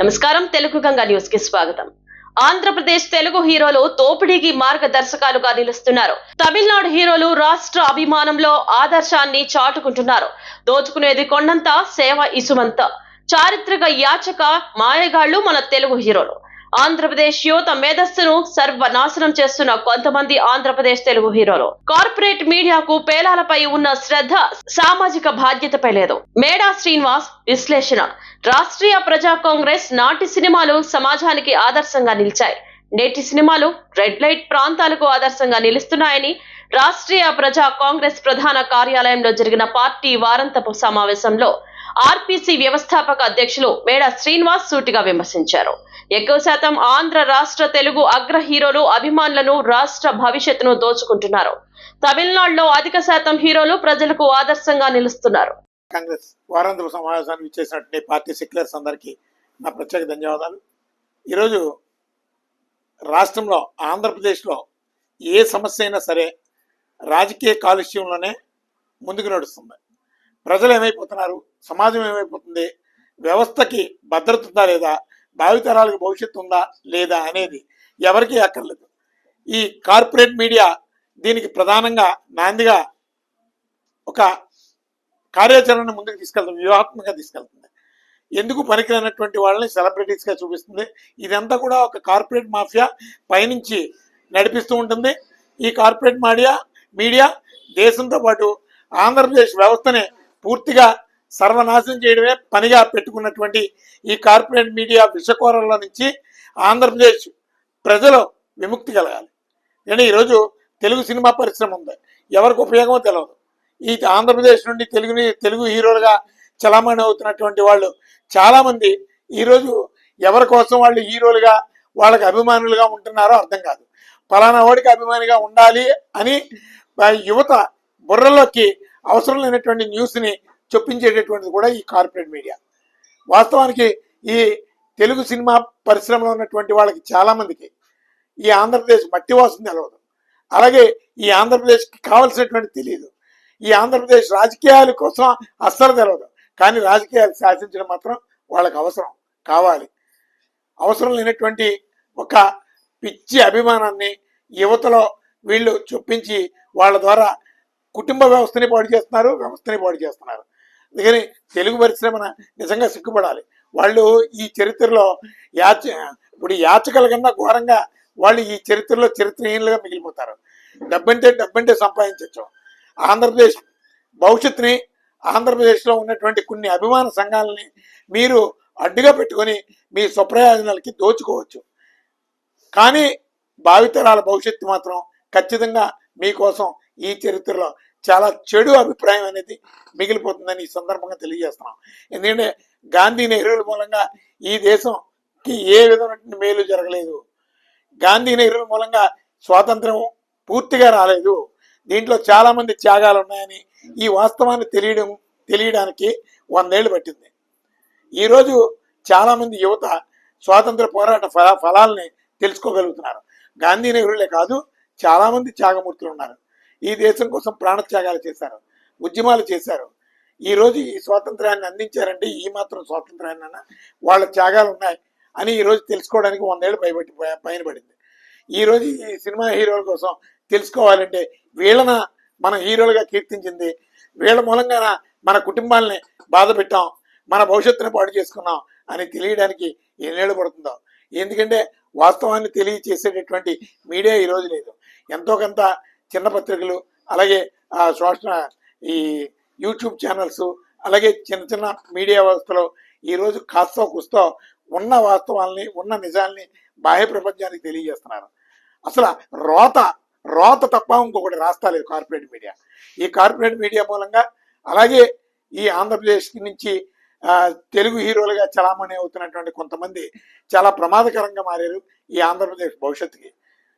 నమస్కారం తెలుగు గంగా న్యూస్కి స్వాగతం. ఆంధ్రప్రదేశ్ తెలుగు హీరోలు తోపిడీకి మార్గదర్శకాలుగా నిలుస్తున్నారు. తమిళనాడు హీరోలు రాష్ట్ర అభిమానంలో ఆదర్శాన్ని చాటుకుంటున్నారు. దోచుకునేది కొండంత సేవ ఇసుమంత. చారిత్రక యాచక మాయగాళ్ళు మన తెలుగు హీరోలు. ఆంధ్రప్రదేశ్ యువత మేధస్సును సర్వనాశనం చేస్తున్న కొంతమంది ఆంధ్రప్రదేశ్ తెలుగు హీరోలు. కార్పొరేట్ మీడియాకు పేలాలపై ఉన్న శ్రద్ధ సామాజిక బాధ్యతపై లేదు. మేడా శ్రీనివాస్ విశ్లేషణ. రాష్ట్రీయ ప్రజా కాంగ్రెస్ నాటి సినిమాలు సమాజానికి ఆదర్శంగా నిలిచాయి. నేటి సినిమాలు రెడ్ లైట్ ప్రాంతాలకు ఆదర్శంగా నిలుస్తున్నాయని రాష్ట్రీయ ప్రజా కాంగ్రెస్ ప్రధాన కార్యాలయంలో జరిగిన పార్టీ వారంతపు సమావేశంలో ఆర్పీసీ వ్యవస్థాపక అధ్యక్షులు మేడా శ్రీనివాస్ సూటిగా విమర్శించారు. ఎక్కువ శాతం ఆంధ్ర రాష్ట్ర తెలుగు అగ్ర హీరోలు అభిమానులను రాష్ట్ర భవిష్యత్తును దోచుకుంటున్నారు. తమిళనాడులో అధిక శాతం హీరోలు ప్రజలకు ఆదర్శంగా నిలుస్తున్నారు. కాంగ్రెస్ వారాంతర సమావేశానికి ఇచ్చేసినటువంటి పార్టీ సెక్యులర్స్ అందరికీ నా ప్రత్యేక ధన్యవాదాలు. ఈరోజు రాష్ట్రంలో ఆంధ్రప్రదేశ్లో ఏ సమస్య అయినా సరే రాజకీయ కాలుష్యంలోనే ముందుకు నడుస్తుంది. ప్రజలు ఏమైపోతున్నారు? సమాజం ఏమైపోతుంది? వ్యవస్థకి భద్రత ఉందా లేదా? భావితరాలకు భవిష్యత్తు ఉందా లేదా అనేది ఎవరికీ అక్కర్లేదు. ఈ కార్పొరేట్ మీడియా దీనికి ప్రధానంగా నాందిగా ఒక కార్యాచరణ ముందుకు తీసుకెళ్తుంది వ్యూహాత్మకంగా తీసుకెళ్తుంది. ఎందుకు పనికిరానటువంటి వాళ్ళని సెలబ్రిటీస్గా చూపిస్తుంది? ఇదంతా కూడా ఒక కార్పొరేట్ మాఫియా పైనుంచి నడిపిస్తూ ఉంటుంది. ఈ కార్పొరేట్ మీడియా మీడియా దేశంతో పాటు ఆంధ్రప్రదేశ్ వ్యవస్థనే పూర్తిగా సర్వనాశనం చేయడమే పనిగా పెట్టుకున్నటువంటి ఈ కార్పొరేట్ మీడియా విషకోరంలో నుంచి ఆంధ్రప్రదేశ్ ప్రజలు విముక్తి కలగాలి. కానీ ఈరోజు తెలుగు సినిమా పరిశ్రమ ఉంది. ఎవరికి ఉపయోగమో తెలియదు ఈ ఆంధ్రప్రదేశ్ నుండి తెలుగుని తెలుగు హీరోలుగా చలామణి అవుతున్నటువంటి వాళ్ళు చాలామంది ఈరోజు ఎవరి కోసం వాళ్ళు హీరోలుగా వాళ్ళకి అభిమానులుగా ఉంటున్నారో అర్థం కాదు. ఫలానా వాడికి అభిమానిగా ఉండాలి అని యువత బుర్రలోకి అవసరం లేనటువంటి న్యూస్ని చొప్పించేటటువంటిది కూడా ఈ కార్పొరేట్ మీడియా. వాస్తవానికి ఈ తెలుగు సినిమా పరిశ్రమలో ఉన్నటువంటి వాళ్ళకి చాలామందికి ఈ ఆంధ్రప్రదేశ్ మట్టి వాసన తెలవదు. అలాగే ఈ ఆంధ్రప్రదేశ్కి కావలసినటువంటి తెలియదు ఈ ఆంధ్రప్రదేశ్ రాజకీయాల కోసం అస్సలు తెలవదు. కానీ రాజకీయాలు శాసించడం మాత్రం వాళ్ళకి అవసరం కావాలి. అవసరం లేనటువంటి ఒక పిచ్చి అభిమానాన్ని యువతలో వీళ్ళు చొప్పించి వాళ్ళ ద్వారా కుటుంబ వ్యవస్థని పాడు చేస్తున్నారు వ్యవస్థని పాడు చేస్తున్నారు. అందుకని తెలుగు పరిశ్రమన నిజంగా సిగ్గుపడాలి. వాళ్ళు ఈ చరిత్రలో యాచ ఇప్పుడు యాచకల కన్నా ఘోరంగా వాళ్ళు ఈ చరిత్రలో చరిత్రహీనులుగా మిగిలిపోతారు. డబ్బంటే డబ్బంటే సంపాదించవచ్చు ఆంధ్రప్రదేశ్ భవిష్యత్తుని ఆంధ్రప్రదేశ్లో ఉన్నటువంటి కొన్ని అభిమాన సంఘాలని మీరు అడ్డుగా పెట్టుకొని మీ స్వప్రయోజనాలకి దోచుకోవచ్చు. కానీ భావితరాల భవిష్యత్తు మాత్రం ఖచ్చితంగా మీకోసం ఈ చరిత్రలో చాలా చెడు అభిప్రాయం అనేది మిగిలిపోతుందని ఈ సందర్భంగా తెలియజేస్తున్నాం. ఎందుకంటే గాంధీ నెహ్రూల మూలంగా ఈ దేశంకి ఏ విధమైన మేలు జరగలేదు. గాంధీ నెహ్రూల మూలంగా స్వాతంత్రం పూర్తిగా రాలేదు. దీంట్లో చాలామంది త్యాగాలు ఉన్నాయని ఈ వాస్తవాన్ని తెలియడం తెలియడానికి వందేళ్ళు పట్టింది. ఈరోజు చాలామంది యువత స్వాతంత్ర పోరాట ఫల ఫలాల్ని తెలుసుకోగలుగుతున్నారు. గాంధీ నెహ్రూలే కాదు చాలామంది త్యాగమూర్తులు ఉన్నారు. ఈ దేశం కోసం ప్రాణత్యాగాలు చేశారు ఉద్యమాలు చేశారు. ఈరోజు ఈ స్వాతంత్రాన్ని అందించారంటే ఈ మాత్రం స్వాతంత్రాన్ని వాళ్ళ త్యాగాలు ఉన్నాయి అని ఈరోజు తెలుసుకోవడానికి వందేళ్ళు పైబట్టి పైన పడింది. ఈ ఈ సినిమా హీరోల కోసం తెలుసుకోవాలంటే వీళ్ళన మనం హీరోలుగా కీర్తించింది వీళ్ళ మూలంగాన మన కుటుంబాలని బాధ పెట్టాం మన భవిష్యత్తుని పాడు చేసుకున్నాం అని తెలియడానికి ఎన్నేళ్ళు పడుతుందో. ఎందుకంటే వాస్తవాన్ని తెలియచేసేటటువంటి మీడియా ఈరోజు లేదు. ఎంతో కొంత చిన్న పత్రికలు అలాగే ఆ సోషల్ ఈ యూట్యూబ్ ఛానల్స్ అలాగే చిన్న చిన్న మీడియా వ్యవస్థలో ఈరోజు కాస్తో కుస్తో ఉన్న వాస్తవాల్ని ఉన్న నిజాల్ని బాహ్య ప్రపంచానికి తెలియజేస్తున్నారు. అసలు రోత రోత తప్ప ఇంకొకటి రాస్తాలేదు కార్పొరేట్ మీడియా. ఈ కార్పొరేట్ మీడియా మూలంగా అలాగే ఈ ఆంధ్రప్రదేశ్ నుంచి తెలుగు హీరోలుగా చలామణి అవుతున్నటువంటి కొంతమంది చాలా ప్రమాదకరంగా మారారు ఈ ఆంధ్రప్రదేశ్ భవిష్యత్తుకి.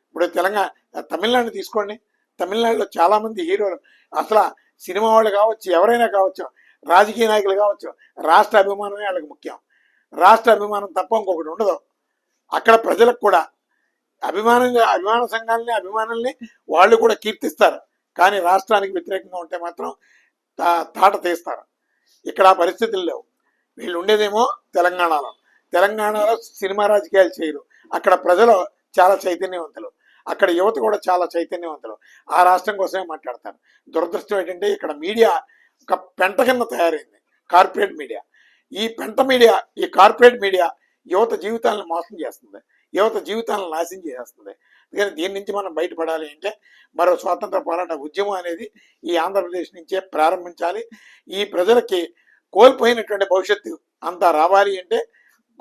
ఇప్పుడు తెలంగాణ తమిళనాడు తీసుకోండి. తమిళనాడులో చాలా మంది హీరోలు. అసలు సినిమా వాళ్ళు కావచ్చు ఎవరైనా కావచ్చు రాజకీయ నాయకులు కావచ్చు రాష్ట్ర అభిమానమే వాళ్ళకి ముఖ్యం. రాష్ట్ర అభిమానం తప్ప ఇంకొకటి ఉండదు. అక్కడ ప్రజలకు కూడా అభిమానంగా అభిమాన సంఘాలని అభిమానుల్ని వాళ్ళు కూడా కీర్తిస్తారు. కానీ రాష్ట్రానికి వ్యతిరేకంగా ఉంటే మాత్రం తా తాట తీస్తారు. ఇక్కడ ఆ పరిస్థితులు లేవు. వీళ్ళు ఉండేదేమో తెలంగాణలో. తెలంగాణలో సినిమా రాజకీయాలు చేయరు. అక్కడ ప్రజలు చాలా చైతన్యవంతులు. అక్కడ యువత కూడా చాలా చైతన్యవంతులు. ఆ రాష్ట్రం కోసమే మాట్లాడతారు దురదృష్టం ఏంటంటే ఇక్కడ మీడియా ఒక పెంట కింద తయారైంది. Corporate media. ఈ పెంట మీడియా ఈ కార్పొరేట్ మీడియా యువత జీవితాలను మోసం చేస్తుంది. యువత జీవితాలను నాశనం చేసేస్తుంది. అందుకని దీని నుంచి మనం బయటపడాలి అంటే మరో స్వాతంత్ర పోరాట ఉద్యమం అనేది ఈ ఆంధ్రప్రదేశ్ నుంచే ప్రారంభించాలి. ఈ ప్రజలకి కోల్పోయినటువంటి భవిష్యత్తు అంతా రావాలి అంటే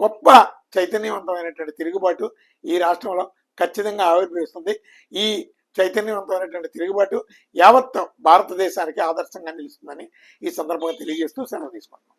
గొప్ప చైతన్యవంతమైనటువంటి తిరుగుబాటు ఈ రాష్ట్రంలో ఖచ్చితంగా ఆవిర్భవిస్తుంది. ఈ చైతన్యవంతమైనటువంటి తిరుగుబాటు యావత్ భారతదేశానికి ఆదర్శంగా నిలుస్తుందని ఈ సందర్భంగా తెలియజేస్తూ సెలవు తీసుకుంటున్నాం.